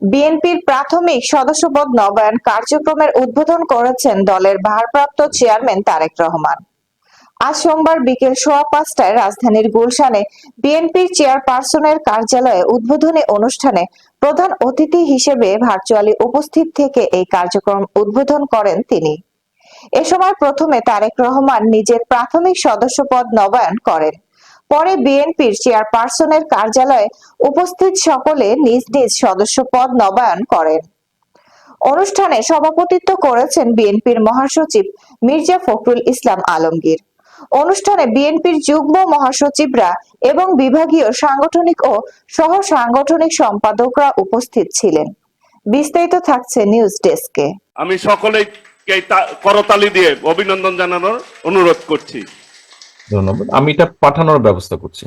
বিএনপির প্রাথমিক সদস্যপদ নবায়ন কার্যক্রমের উদ্বোধন করেছেন দলের ভারপ্রাপ্ত চেয়ারম্যান তারেক রহমান। আজ সোমবার বিকেল সোয়া পাঁচটায় রাজধানীর গুলশানে বিএনপির চেয়ারপারসনের কার্যালয়ে উদ্বোধনী অনুষ্ঠানে প্রধান অতিথি হিসেবে ভার্চুয়ালি উপস্থিত থেকে এই কার্যক্রম উদ্বোধন করেন তিনি। এ সময় প্রথমে তারেক রহমান নিজের প্রাথমিক সদস্যপদ নবায়ন করেন। পরে বিএনপির চেয়ারপারসনের কার্যালয়ে উপস্থিত সকলে নিজ নিজ সদস্যপদ নবায়ন করেন। অনুষ্ঠানে সভাপতিত্ব করেছেন বিএনপির মহাসচিব মির্জা ফখরুল ইসলাম আলমগীর। অনুষ্ঠানে বিএনপির যুগ্ম মহাসচিবরা এবং বিভাগীয় সাংগঠনিক ও সহ সাংগঠনিক সম্পাদকরা উপস্থিত ছিলেন। বিস্তারিত থাকছে নিউজ ডেস্কে। আমি সকলেকে তা- করতালি দিয়ে অভিনন্দন জানানোর অনুরোধ করছি। ধন্যবাদ। আমি এটা পাঠানোর ব্যবস্থা করছি।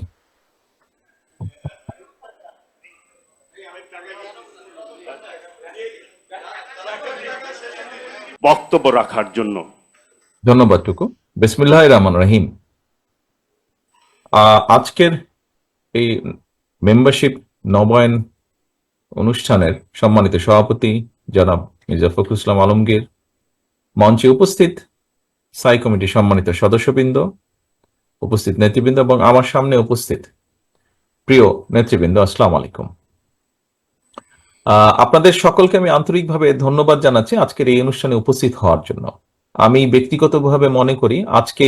বক্তব্য রাখার জন্য। ধন্যবাদ টুকু। বিসমিল্লাহ রহমান রহিম। আহ, আজকের এই মেম্বারশিপ নবায়ন অনুষ্ঠানের সম্মানিত সভাপতি জনাব মির্জা ফখরুল ইসলাম আলমগীর। মঞ্চে উপস্থিত সাই কমিটির সম্মানিত সদস্যবৃন্দ উপস্থিত নেতৃবৃন্দ এবং আমার সামনে উপস্থিত প্রিয় নেতৃবৃন্দ, আসসালাম আলাইকুম। আপনাদের সকলকে আমি আন্তরিকভাবে ধন্যবাদ জানাচ্ছি আজকের এই অনুষ্ঠানে উপস্থিত হওয়ার জন্য। আমি ব্যক্তিগতভাবে মনে করি আজকে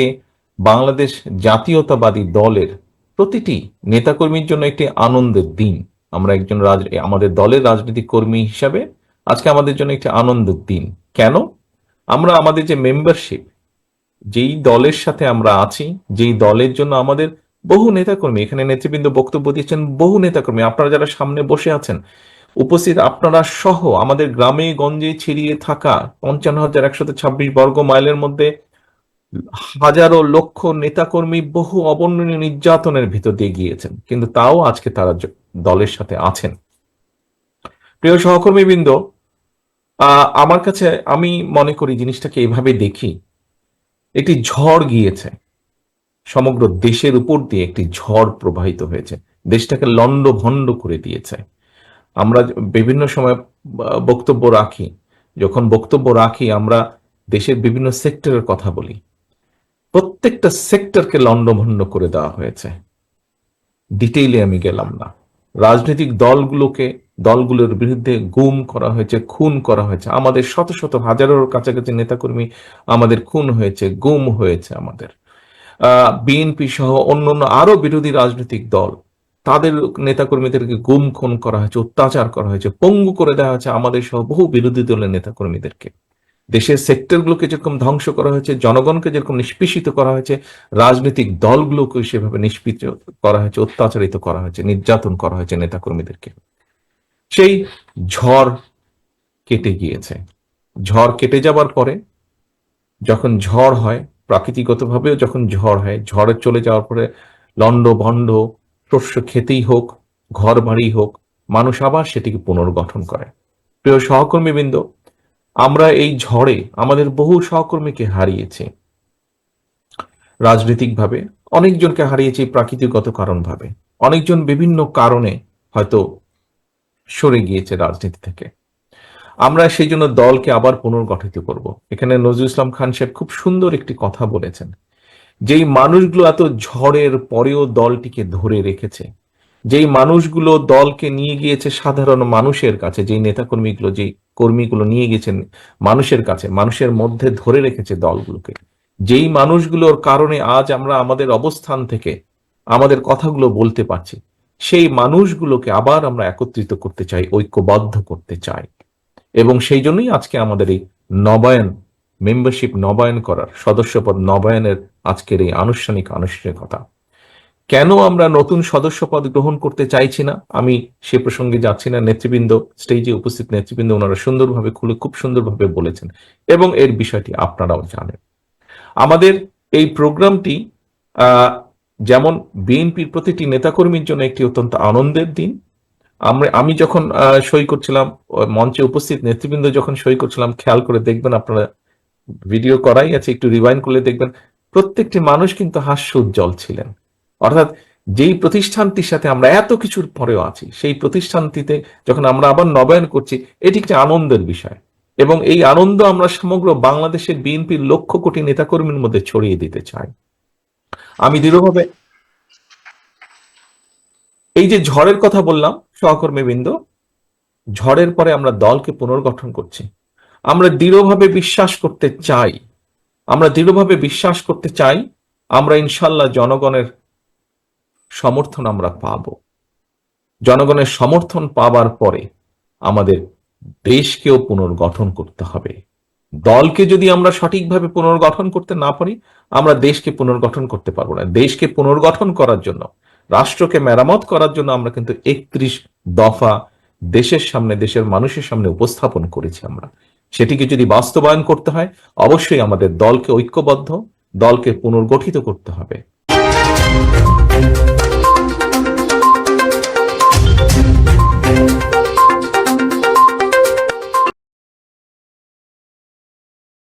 বাংলাদেশ জাতীয়তাবাদী দলের প্রতিটি নেতাকর্মীর জন্য একটি আনন্দের দিন। আমরা একজন রাজ, আমাদের দলের রাজনৈতিক কর্মী হিসাবে আজকে আমাদের জন্য একটি আনন্দের দিন। কেন? আমরা আমাদের যে মেম্বারশিপ যেই দলের সাথে আমরা আছি, যেই দলের জন্য আমাদের বহু নেতাকর্মী, এখানে নেতৃবৃন্দ বক্তব্য দিয়েছেন বহু নেতাকর্মী, আপনারা যারা সামনে বসে আছেন, উপস্থিত আপনারা সহ আমাদের গ্রামে গঞ্জে ছড়িয়ে থাকা পঞ্চান্ন হাজার একশত ছাব্বিশ বর্গ মাইলের মধ্যে হাজারো লক্ষ নেতাকর্মী বহু অবর্ণনীয় নির্যাতনের ভিতর দিয়ে গিয়েছেন, কিন্তু তাও আজকে তারা দলের সাথে আছেন। প্রিয় সহকর্মীবৃন্দ আমার কাছে আমি মনে করি জিনিসটাকে এভাবে দেখি একটি ঝড় গিয়েছে। সমগ্র দেশের উপর দিয়ে একটি ঝড় প্রবাহিত হয়েছে। দেশটাকে লন্ড ভন্ড করে দিয়েছে। আমরা বিভিন্ন সময় বক্তব্য রাখি। যখন বক্তব্য রাখি, আমরা দেশের বিভিন্ন সেক্টরের কথা বলি। প্রত্যেকটা সেক্টরকে লন্ডভন্ড করে দেওয়া হয়েছে। ডিটেইলে আমি গেলাম না। রাজনৈতিক দলগুলোকে দলগুলোর বিরুদ্ধে গুম করা হয়েছে, খুন করা হয়েছে। আমাদের শত শত হাজারের কাছাকাছি নেতাকর্মী আমাদের খুন হয়েছে, গুম হয়েছে আমাদের। বিএনপি সহ অন্যান্য আরও বিরোধী রাজনৈতিক দল, তাদের নেতাকর্মীদেরকে গুম, খুন করা হয়েছে, অত্যাচার করা হয়েছে, পঙ্গু করে দেওয়া হয়েছে আমাদের সহ বহু বিরোধী দলের নেতাকর্মীদেরকে। দেশের সেক্টরগুলোকে যেরকম ধ্বংস করা হয়েছে, জনগণকে যেরকম নিষ্পেষিত করা হয়েছে, রাজনৈতিক দলগুলোকে সেভাবে নিষ্পিত করা হয়েছে, অত্যাচারিত করা হয়েছে, নির্যাতন করা হয়েছে নেতাকর্মীদেরকে। সেই ঝড় কেটে গিয়েছে। ঝড় কেটে যাবার পরে যখন ঝড় হয় প্রাকৃতিকভাবেও যখন ঝড় হয়, ঝড়ে চলে যাওয়ার পরে লন্ড ভন্ড শস্য খেতেই হোক ঘর বাড়ি হোক, মানুষ আবার সেটিকে পুনর্গঠন করে। প্রিয় সহকর্মীবৃন্দ, আমরা এই ঝড়ে আমাদের বহু সহকর্মীকে হারিয়েছি। রাজনৈতিকভাবে অনেকজনকে হারিয়েছি প্রাকৃতিকগত কারণভাবে। অনেকজন বিভিন্ন কারণে হয়তো সরে গিয়েছে রাজনীতি থেকে। আমরা সেই জন্য দলকে আবার পুনর্গঠিত করব। এখানে নজরুল ইসলাম খান সাহেব খুব সুন্দর একটি কথা বলেছেন। যেই মানুষগুলো এত ঝড়ের পরেও দলটিকে ধরে রেখেছে, যেই মানুষগুলো দলকে নিয়ে গিয়েছে সাধারণ মানুষের কাছে, যেই নেতাকর্মীগুলো, যেই কর্মীগুলো নিয়ে গেছেন মানুষের কাছে, মানুষের মধ্যে ধরে রেখেছে দলগুলোকে, যেই মানুষগুলোর কারণে আজ আমরা আমাদের অবস্থান থেকে আমাদের কথাগুলো বলতে পারছি সেই মানুষগুলোকে আবার আমরা একত্রিত করতে চাই, ঐক্যবদ্ধ করতে চাই। এবং সেই জন্যই আজকে আমাদের এই নবায়ন মেম্বারশিপ নবায়ন করার, সদস্যপদ নবায়নের আজকের এই আনুষ্ঠানিক আনুষ্ঠানিকতা। কেন আমরা নতুন সদস্যপদ গ্রহণ করতে চাইছি না? আমি সে প্রসঙ্গে যাচ্ছি না। নেতৃবৃন্দ স্টেজে উপস্থিত নেতৃবৃন্দ, ওনারা সুন্দরভাবে খুলে, খুব সুন্দরভাবে বলেছেন। এবং এর বিষয়টি আপনারাও জানেন। আমাদের এই প্রোগ্রামটি যেমন বিএনপির প্রতিটি নেতাকর্মীর জন্য একটি অত্যন্ত আনন্দের দিন। আমরা আমি যখন সই করছিলাম মঞ্চে উপস্থিত নেতৃবৃন্দ যখন সই করছিলাম, খেয়াল করে দেখবেন আপনারা ভিডিও করাই আছে, একটু রিভাইন্ড করলে দেখবেন প্রত্যেকটি মানুষ কিন্তু হাস্য উজ্জ্বল ছিলেন। অর্থাৎ যেই প্রতিষ্ঠানটির সাথে আমরা এত কিছুর পরেও আছি, সেই প্রতিষ্ঠানটিতে যখন আমরা আবার নবায়ন করছি, এটি একটি আনন্দের বিষয়। এবং এই আনন্দ আমরা সমগ্র বাংলাদেশের বিএনপির লক্ষ কোটি নেতাকর্মীর মধ্যে ছড়িয়ে দিতে চাই। আমি দৃঢ়ভাবে এই যে ঝড়ের কথা বললাম সহকর্মীবৃন্দ ঝড়ের পরে আমরা দলকে পুনর্গঠন করছি। আমরা দৃঢ়ভাবে বিশ্বাস করতে চাই। আমরা দৃঢ়ভাবে বিশ্বাস করতে চাই, আমরা ইনশাল্লাহ জনগণের সমর্থন আমরা পাব। জনগণের সমর্থন পাবার পরে আমাদের দেশকেও পুনর্গঠন করতে হবে। দলকে যদি আমরা সঠিকভাবে পুনর্গঠন করতে না পারি, আমরা দেশকে পুনর্গঠন করতে পারব না। দেশকে পুনর্গঠন করার জন্য, রাষ্ট্রকে মেরামত করার জন্য আমরা কিন্তু একত্রিশ দফা দেশের সামনে, দেশের মানুষের সামনে উপস্থাপন করেছি আমরা। সেটিকে যদি বাস্তবায়ন করতে হয়, অবশ্যই আমাদের দলকে ঐক্যবদ্ধ, দলকে পুনর্গঠিত করতে হবে।